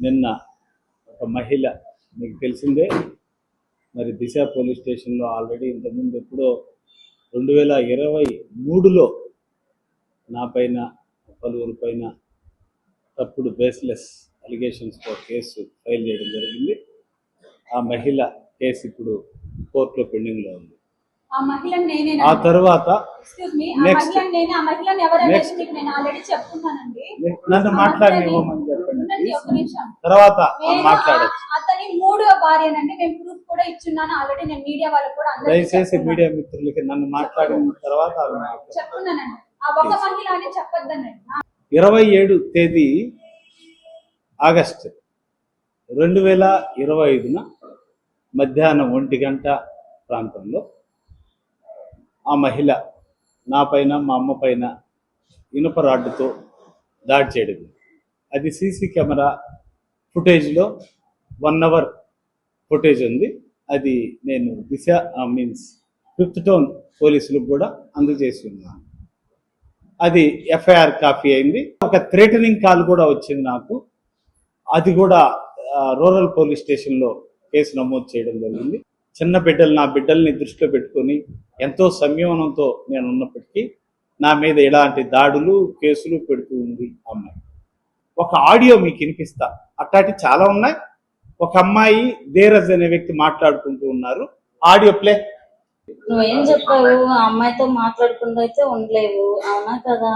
నిన్న ఒక మహిళ మీకు తెలిసిందే మరి దిశ పోలీస్ స్టేషన్లో ఆల్రెడీ ఇంతకుముందు ఎప్పుడో రెండు వేల ఇరవై మూడులో నా పైన పలువురు పైన తప్పుడు బేస్లెస్ అలిగేషన్స్తో కేసు ఫైల్ చేయడం జరిగింది. ఆ మహిళ కేసు ఇప్పుడు కోర్టులో పెండింగ్లో ఉంది. ఆ తర్వాత నన్ను ఆ తర్వాత అతని మూడో భార్యనండి. మేము ప్రూఫ్ కూడా ఇచ్చున్నాను. ఆల్రెడీ నేను మీడియా వాళ్ళకు కూడా దయచేసి. మీడియా మిత్రులకి నన్ను మాట్లాడిన తర్వాత ఆమె మాట్లాడు. చెప్తున్నానండి. ఆ ఒక మహిళ అని చెప్పొద్దనండి. ఆ, ఇరవై ఏడు తేదీ ఆగస్ట్ రెండు వేల ఇరవై ఐదున మధ్యాహ్నం ఒంటి గంట ప్రాంతంలో ఆ మహిళ నా పైన మా అమ్మ పైన ఇనుప రాడ్డుతో దాడి చేయడం అది సీసీ కెమెరా ఫుటేజ్లో వన్ అవర్ ఫుటేజ్ ఉంది. అది నేను దిశ మీన్స్ ఫిఫ్త్ టౌన్ పోలీసులకు కూడా అందజేసి ఉన్నాను అది ఎఫ్ఐఆర్ కాపీ అయింది. ఒక థ్రేటనింగ్ కాల్ కూడా వచ్చింది నాకు. అది కూడా రూరల్ పోలీస్ స్టేషన్లో కేసు నమోదు చేయడం జరిగింది. చిన్న బిడ్డలు నా బిడ్డల్ని దృష్టిలో పెట్టుకొని ఎంతో సంయమనంతో నేను ఉన్నప్పటికీ నా మీద ఇలాంటి దాడులు కేసులు పెడుతూ ఉంది అమ్మాయి. ఒక ఆడియో మీకు వినిపిస్తా. అట్లాంటి చాలా ఉన్నాయి. ఒక అమ్మాయి ధీరజ్ అనే వ్యక్తి మాట్లాడుకుంటూ ఉన్నారు. Audio play. నువ్వేం చెప్పావు? ఆ అమ్మాయితో మాట్లాడకుండా అయితే ఉండలేవు. అవునా కదా?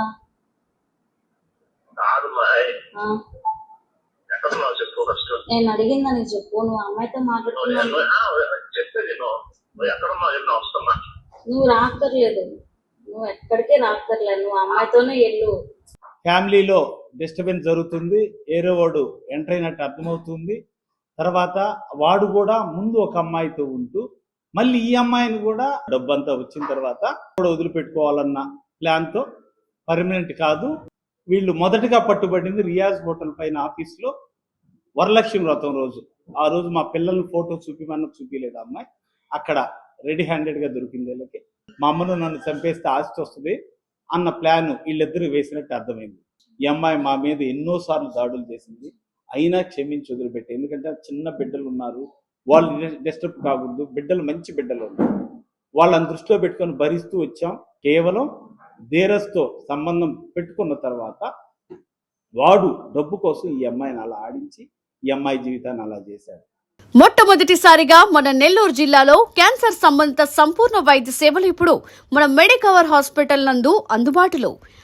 చెప్పు నేను అడిగిందని చెప్పు? నువ్వు అమ్మాయితో మాట్లాడుకున్నా చెప్తే నేను నువ్వు రాక్కర్లేదు. నువ్వు ఎక్కడికి రాక్కర్లేదు. నువ్వు అమ్మాయితోనే వెళ్ళు. ఫ్యామిలీలో డిస్టర్బెన్స్ జరుగుతుంది ఏరో వాడు ఎంటర్ అయినట్టు అర్థమవుతుంది. తర్వాత వాడు కూడా ముందు ఒక అమ్మాయితో ఉంటూ మళ్ళీ ఈ అమ్మాయిని కూడా డబ్బంతా వచ్చిన తర్వాత కూడా వదిలిపెట్టుకోవాలన్న ప్లాన్తో పర్మనెంట్ కాదు. వీళ్ళు మొదటగా పట్టుబడింది రియాజ్ హోటల్ పైన ఆఫీస్లో వరలక్ష్మి వ్రతం రోజు. ఆ రోజు మా పిల్లల్ని ఫోటో చూపిమన్న చూపించలేదు అమ్మాయి. అక్కడ రెడీ హ్యాండెడ్గా దొరికింది వీళ్ళకి. మా అమ్మను నన్ను చంపేస్తే ఆస్తి వస్తుంది అన్న ప్లాన్ వీళ్ళిద్దరూ వేసినట్టు అర్థమైంది. ఈ అమ్మాయి మా మీద ఎన్నోసార్లు దాడులు చేసింది. అయినా క్షమించి వదిలిపెట్టి. ఎందుకంటే చిన్న బిడ్డలు ఉన్నారు. వాళ్ళు డిస్టర్బ్ కాకూడదు. బిడ్డలు మంచి బిడ్డలు ఉన్నారు. వాళ్ళని దృష్టిలో పెట్టుకొని భరిస్తూ వచ్చాం. కేవలం ధీరస్తో సంబంధం పెట్టుకున్న తర్వాత వాడు డబ్బు కోసం ఈ అమ్మాయిని అలా ఆడించి ఈ అమ్మాయి జీవితాన్ని అలా చేశాడు. మొట్టమొదటిసారిగా మన నెల్లూరు జిల్లాలో క్యాన్సర్ సంబంధిత సంపూర్ణ వైద్య సేవలు ఇప్పుడు మన మెడికవర్ హాస్పిటల్ నందు అందుబాటులో.